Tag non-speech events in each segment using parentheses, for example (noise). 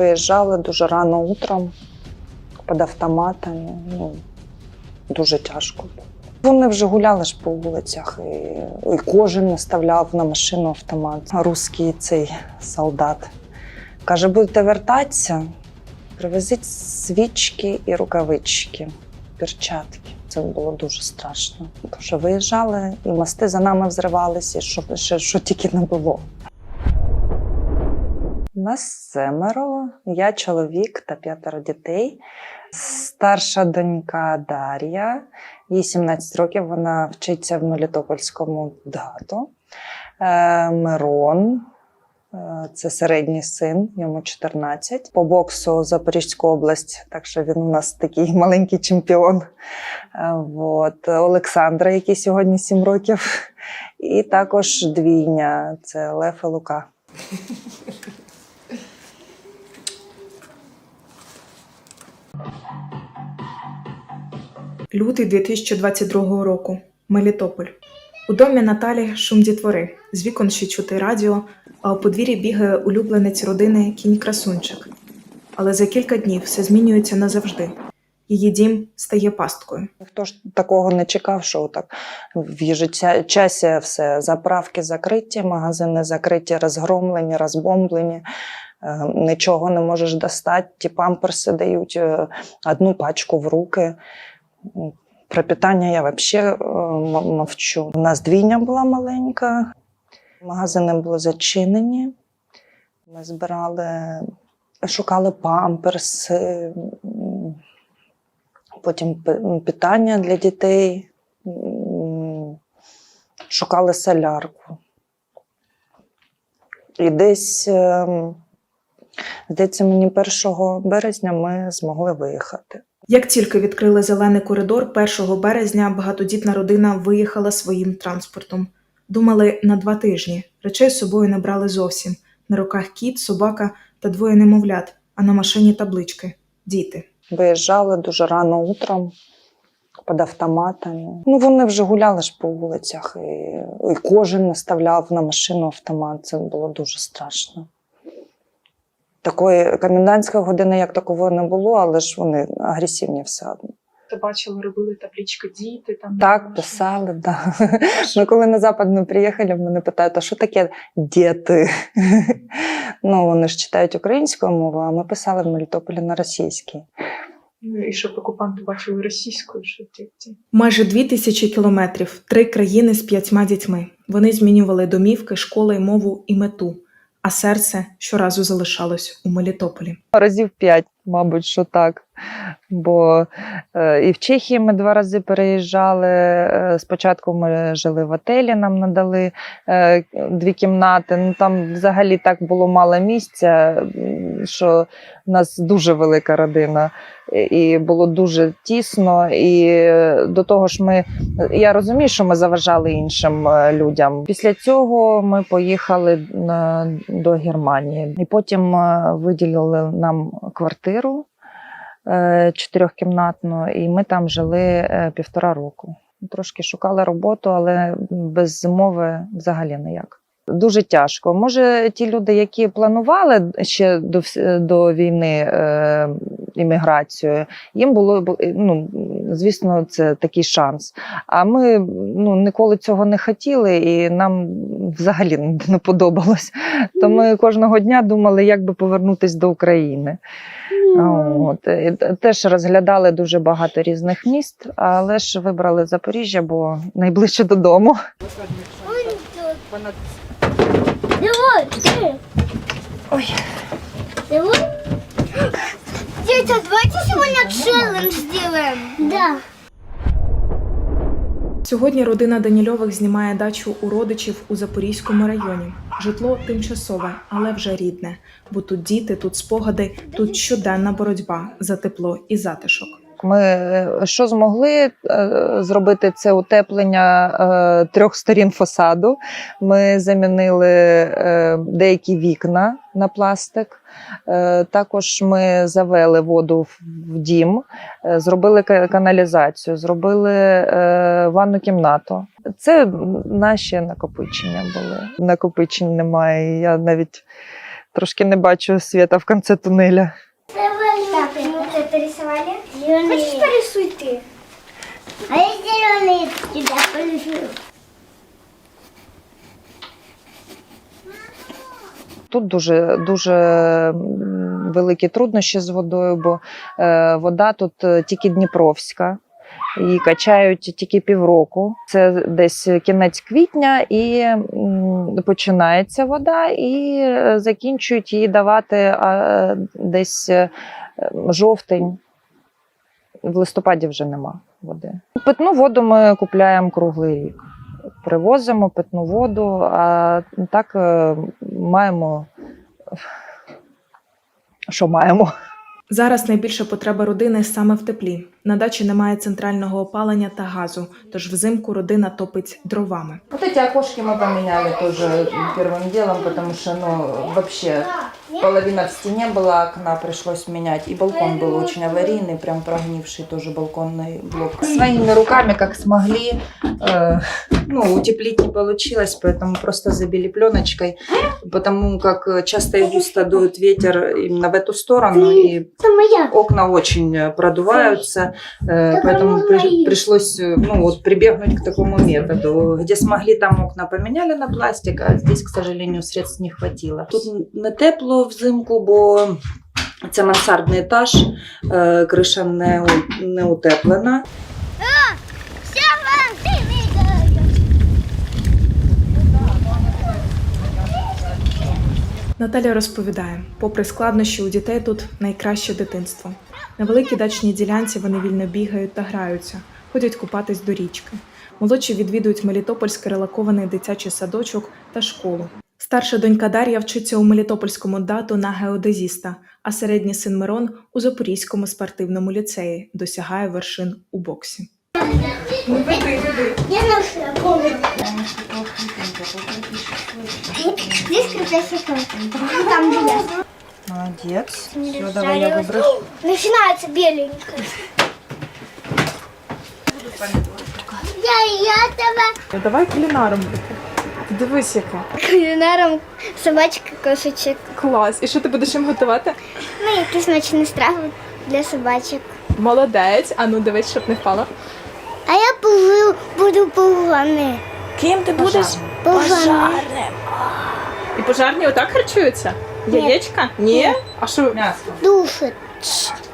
Виїжджали дуже рано утром під автоматами. Ну, дуже тяжко. Вони вже гуляли ж по вулицях, і, і кожен наставляв на машину автомат. Руський цей солдат. Каже, будете вертатися, привезіть свічки і рукавички, перчатки. Це було дуже страшно. Тому що виїжджали, і мости за нами взривалися, що, що, що тільки не було. Нас семеро, я чоловік та п'ятеро дітей. Старша донька Дар'я, їй 17 років, вона вчиться в Мелітопольському ДГАТу. Е, Мирон, е, це середній син, йому 14. По боксу Запорізьку область, так що він у нас такий (laughs) маленький чемпіон. Е, От. Олександра, який сьогодні 7 років. І також двійня це Лев і Лука. (laughs) Лютий 2022 року. Мелітополь. У домі Наталі шум дітвори. З вікон ще чути радіо, а у подвір'ї бігає улюбленець родини кінь красунчик. Але за кілька днів все змінюється назавжди. Її дім стає пасткою. Ніхто ж такого не чекав, що так в єжичасі все заправки закриті, магазини закриті, розгромлені, розбомблені. Е, Нічого не можеш достати. Ті памперси дають е, одну пачку в руки. М, Про питання я взагалі мовчу. У нас двійня була маленька, магазини були зачинені. Ми збирали, шукали памперси. потім питання для дітей, шукали солярку. І десь, ем, здається, мені 1 березня ми змогли виїхати. Як тільки відкрили зелений коридор, 1 березня багатодітна родина виїхала своїм транспортом. Думали на два тижні. Речей з собою не брали зовсім. На руках кіт, собака та двоє немовлят, а на машині таблички діти. Виїжджали дуже рано утром під автоматами. Ну, вони вже гуляли ж по вулицях, і, і кожен наставляв на машину автомат. Це було дуже страшно. Такої комендантської години, як такової, не було, але ж вони агресивні все одно. Ти бачила, робили таблички діти там. Так, писали, да. Ми коли на Западну приїхали, мене питають, а що таке діти? (laughs) Ну, вони ж читають українською мовою, а ми писали в Мелітополі на російській. Ну, І щоб окупанти бачили російською, що ті. Майже дві тисячі кілометрів, три країни з п'ятьма дітьми. Вони змінювали домівки, школи, мову і мету, а серце щоразу залишалось у Мелітополі. Разів п'ять, мабуть, що так. Бо е, і в Чехії ми два рази переїжджали. Е, спочатку ми жили в отелі, нам надали е, дві кімнати. Ну там взагалі так було мало місця, що в нас дуже велика родина, і- було дуже тісно. І до того ж, ми я розумію, що ми заважали іншим людям. Після цього ми поїхали до Германії, і потім виділили нам квартиру чотирьохкімнатну, і ми там жили е, півтора року. Трошки шукали роботу, але без мови взагалі ніяк. Дуже тяжко. Може, ті люди, які планували ще до, до війни е, імміграцію, їм було б, ну, звісно, це такий шанс. А ми ну, ніколи цього не хотіли, і нам взагалі не подобалось. То ми кожного дня думали, як би повернутися до України. От. Теж розглядали дуже багато різних міст, але ж вибрали Запоріжжя, бо найближче додому. Давай, ты. Ой. Давай. Тетя, давайте сегодня челлендж сделаем. Да. Сьогодні родина Данільових знімає дачу у родичів у Запорізькому районі. Житло тимчасове, але вже рідне, бо тут діти, тут спогади, тут щоденна боротьба за тепло і затишок. Ми е, що змогли е, зробити це утеплення е, трьох сторін фасаду. Ми замінили деякі вікна на пластик. Також ми завели воду в дім, зробили каналізацію, зробили ванну кімнату. Це наші накопичення були. Накопичень немає. Я навіть Трошки не бачу світа в кінці тунеля Так, мы вот это рисовали. Хочешь порисуй ты? А я зеленый тебя порисую. Тут дуже дуже м, великі труднощі з водою, бо е, вода тут е, тільки Дніпровська. Її качають тільки півроку. Це десь кінець квітня, і починається вода, і закінчують її давати десь е, жовтень. В листопаді вже нема води. Питну воду ми купляємо круглий рік. Привозимо питну воду, а так е, маємо, що маємо. Зараз найбільша потреба родини саме в теплі. На дачі немає центрального опалення та газу, тож взимку родина топить дровами. Вот эти окошки мы поменяли тоже первым делом, потому что, ну, вообще половина в стене была окна, пришлось менять. И балкон был очень аварийный, прям прогнивший тоже балконный блок. Своими руками, как смогли, э, ну, утеплить не получилось, поэтому просто забили пленочкой, потому как часто и густо дует ветер именно в эту сторону, и Это моя. окна очень э, продуваются, э, поэтому при- пришлось э, ну, вот, прибегнуть к такому методу. Где смогли, там окна поменяли на пластик, а здесь, к сожалению, средств не хватило. Тут не тепло взимку, бо це мансардний етаж, е, криша не, у- не утеплена. Наталя розповідає, попри складнощі у дітей тут найкраще дитинство. На великій дачній ділянці вони вільно бігають та граються, ходять купатись до річки. Молодші відвідують Мелітопольський релакований дитячий садочок та школу. Старша донька Дар'я вчиться у Мелітопольському дату на геодезіста, а середній син Мирон у Запорізькому спортивному ліцеї досягає вершин у боксі. Я нашла помню. Здесь крутая Там где я. Молодець. Все, давай я виберу. Начинается беленькое. Я, я тебе Давай кулінаром бути. Дивись, яке. кулінаром собачка кошечок. Клас. І що ти будеш їм готувати? Ну, якісь смачні страви для собачок. Молодець, а ну дивись, щоб не впало. А я буду, буду погони. Ким ти будеш? Пожарним. І пожарні отак харчуються? Ні. Яєчка? Ні. А що М'ясо. Душить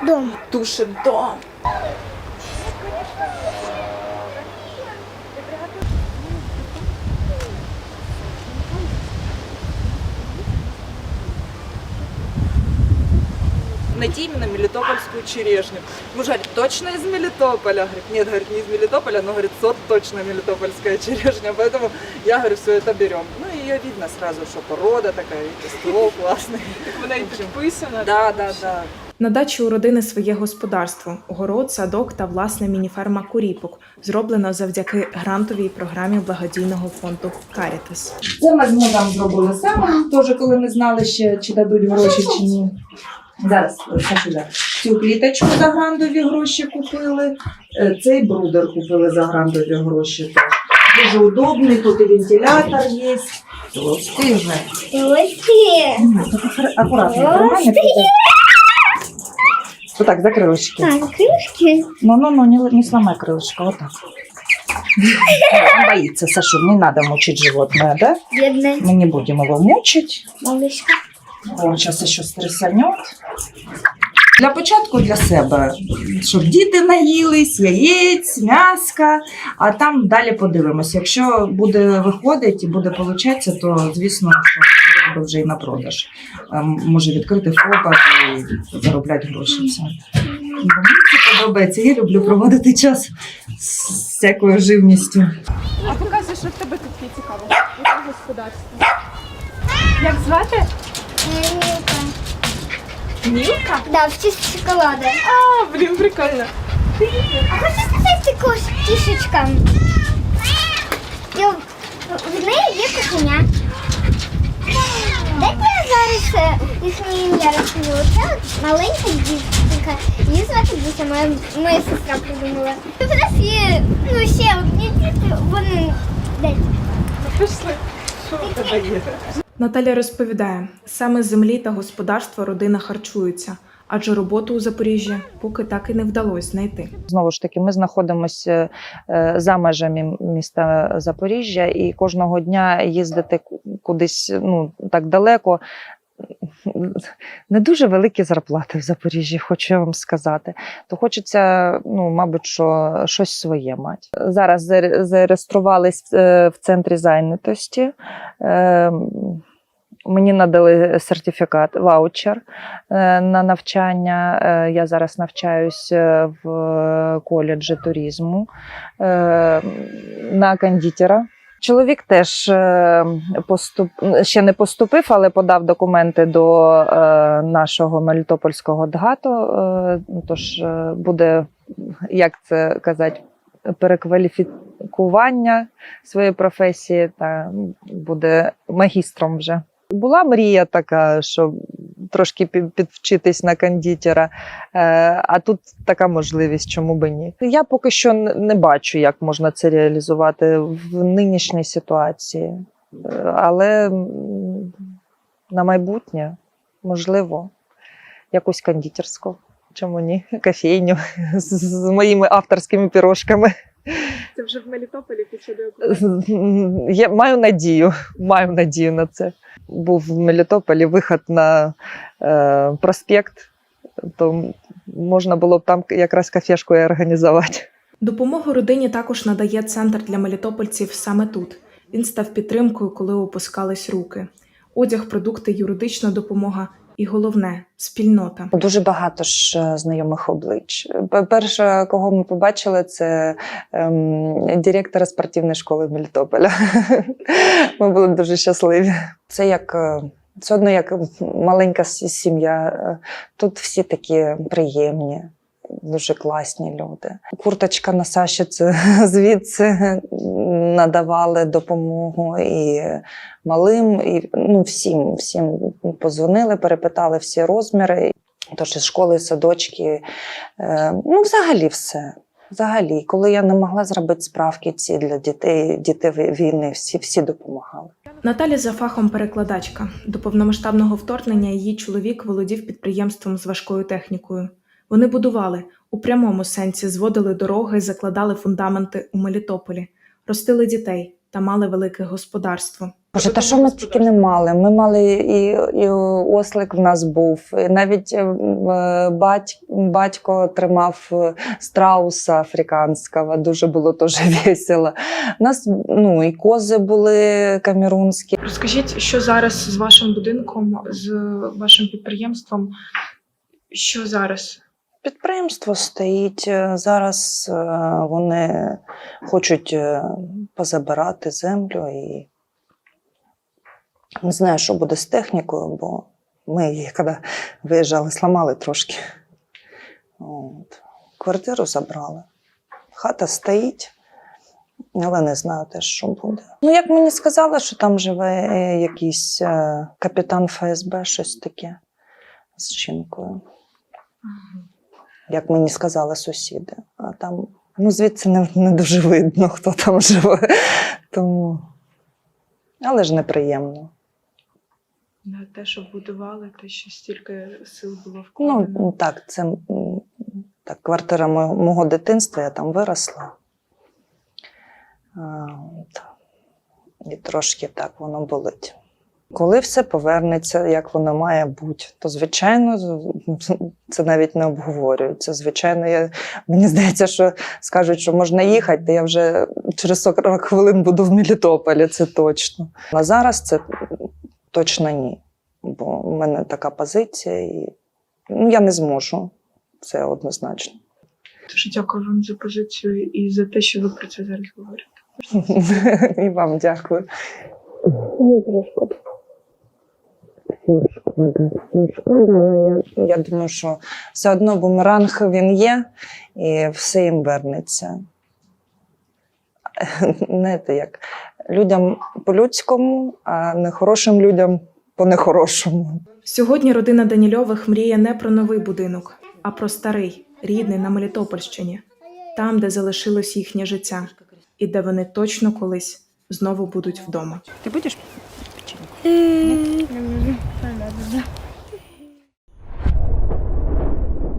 дом. тушить дом? найти именно мелитопольскую черешню. Муж говорит, точно из Мелитополя? Говорит, нет, говорит, не из Мелитополя, но, говорит, сорт точно мелитопольская черешня, поэтому я, говорю, все это берем. Ну, и ее видно сразу, что порода такая, видите, ствол классный. Вона і підписана. Да, да, да. На дачі у родини своє господарство, город, садок та власна мініферма куріпок, зроблена завдяки грантовій програмі благодійного фонду Карітас. Це ми з мужем зробили саме, теж коли не знали ще, чи дадуть гроші, чи ні. Зараз скажу, да. Цю кліточку за грандові гроші купили, е, цей брудер купили за грандові гроші. теж. Дуже удобний, тут і вентилятор є. Ти же. Ось ти. Аккуратно, тримай, не падай. Вот так, за крылышки. Так, крышки. Ну-ну-ну, не, не сломай крылышко, вот так. Он боится, Сашу, не надо мучить животное, да? Бедная Мы не будем его мучить. малышка. Он сейчас еще стресанет. Для початку для себе, щоб діти наїлись, яєць, м'яска, а там далі подивимось. Якщо буде виходить і буде получатися, то звісно, що вже і на продаж. Ем, Може відкрити ФОПа і заробляти гроші. Мені це подобається. Я люблю проводити час з всякою живністю. А показуй, що в тебе тут є цікаво. Як звати? Мілка? Да, в честь шоколада. А, блін, прикольно. А хочеш сказати також тішечка? Я- В неї є кошеня. Дайте я зараз е, їхнє ім'я розкажу. Це от маленька дівчинка. Її звати Буся, моя, моя сестра придумала. У нас є, ну ще одні діти, вони... Де? Пішли. Що в тебе є? Наталя розповідає, саме землі та господарства родина харчується, адже роботу у Запоріжжі поки так і не вдалося знайти. Знову ж таки, ми знаходимося е, за межами міста Запоріжжя, і кожного дня їздити кудись ну, так далеко. Не дуже великі зарплати в Запоріжжі, хочу я вам сказати. То хочеться, ну, мабуть, що щось своє мати. Зараз заре- зареєструвались е, в центрі зайнятості. Е, Мені надали сертифікат, ваучер е, на навчання. Я зараз навчаюсь в коледжі туризму на кондитера. Чоловік теж е, поступ... ще не поступив, але подав документи до е, нашого Мелітопольського ДГАТу. Е, Тож буде, як це казати, перекваліфікування своєї професії та буде магістром вже. Була мрія така, що трошки підвчитись на кондитера, е, а тут така можливість, чому би ні. Я поки що не бачу, як можна це реалізувати в нинішній ситуації, Е, але на майбутнє можливо якусь кондитерську. Чому ні? (laughs) Кофейню з, моїми авторськими пірожками. Це вже в Мелітополі після (laughs) Я маю надію, маю надію на це. Був в Мелітополі виход на е, проспект, то можна було б там якраз кафешку і організувати. Допомогу родині також надає центр для мелітопольців саме тут. Він став підтримкою, коли опускались руки. Одяг, продукти, юридична допомога і головне спільнота. Дуже багато ж е, знайомих облич. Перше, кого ми побачили, це ем, директора спортивної школи Мелітополя. (laughs) Ми були дуже щасливі. Це як е, це одно як маленька сім'я. Е, Тут всі такі приємні. Дуже класні люди. Курточка на Саші це (laughs) звідси надавали допомогу і малим, і ну, всім, всім позвонили, перепитали всі розміри. Тож із школи, садочки, е, ну, взагалі все. Взагалі, коли я не могла зробити справки ці для дітей, дітей війни, всі, всі допомагали. Наталя за фахом перекладачка. До повномасштабного вторгнення її чоловік володів підприємством з важкою технікою. Вони будували у прямому сенсі, зводили дороги, закладали фундаменти у Мелітополі, ростили дітей та мали велике господарство. Боже, та що ми тільки не мали? Ми мали і, і ослик в нас був, і навіть е, бать, батько тримав е, страуса африканського, дуже було теж (laughs) весело. У нас ну, і кози були камерунські. Розкажіть, що зараз з вашим будинком, з вашим підприємством? Що зараз? Підприємство стоїть. е, Зараз е, вони хочуть е, позабирати землю і не знаю, що буде з технікою, бо ми (laughs) її, коли виїжджали, сламали трошки. От. Квартиру забрали. Хата стоїть, але не знаю теж, що буде. Ну, як мені сказали, що там живе якийсь капітан ФСБ, щось таке з жінкою як мені сказали сусіди. А там, ну, звідси не, не дуже видно, хто там живе. Тому... Але ж неприємно. На те, що будували, те, що стільки сил було Ну, вкладено. так, це так, квартира мого, мого дитинства, я там виросла. А, от. І трошки так воно болить. Коли все повернеться, як воно має бути, то звичайно це навіть не обговорюється. Звичайно, я, мені здається, що скажуть, що можна їхати, то я вже через 40 хвилин буду в Мелітополі, це точно. А зараз це точно ні. Бо в мене така позиція, і ну, я не зможу. Це однозначно. Дуже дякую вам за позицію і за те, що ви про це зараз говорите. (laughs) І вам дякую. Я думаю, що все одно бумеранг він є, і все їм вернеться. (laughs) Знаєте, як людям по-людському, а нехорошим людям по-нехорошому. Сьогодні родина Данільових мріє не про новий будинок, а про старий, рідний на Мелітопольщині, там, де залишилось їхнє життя, і де вони точно колись знову будуть вдома. Ты будешь? дівчинку. Люблю.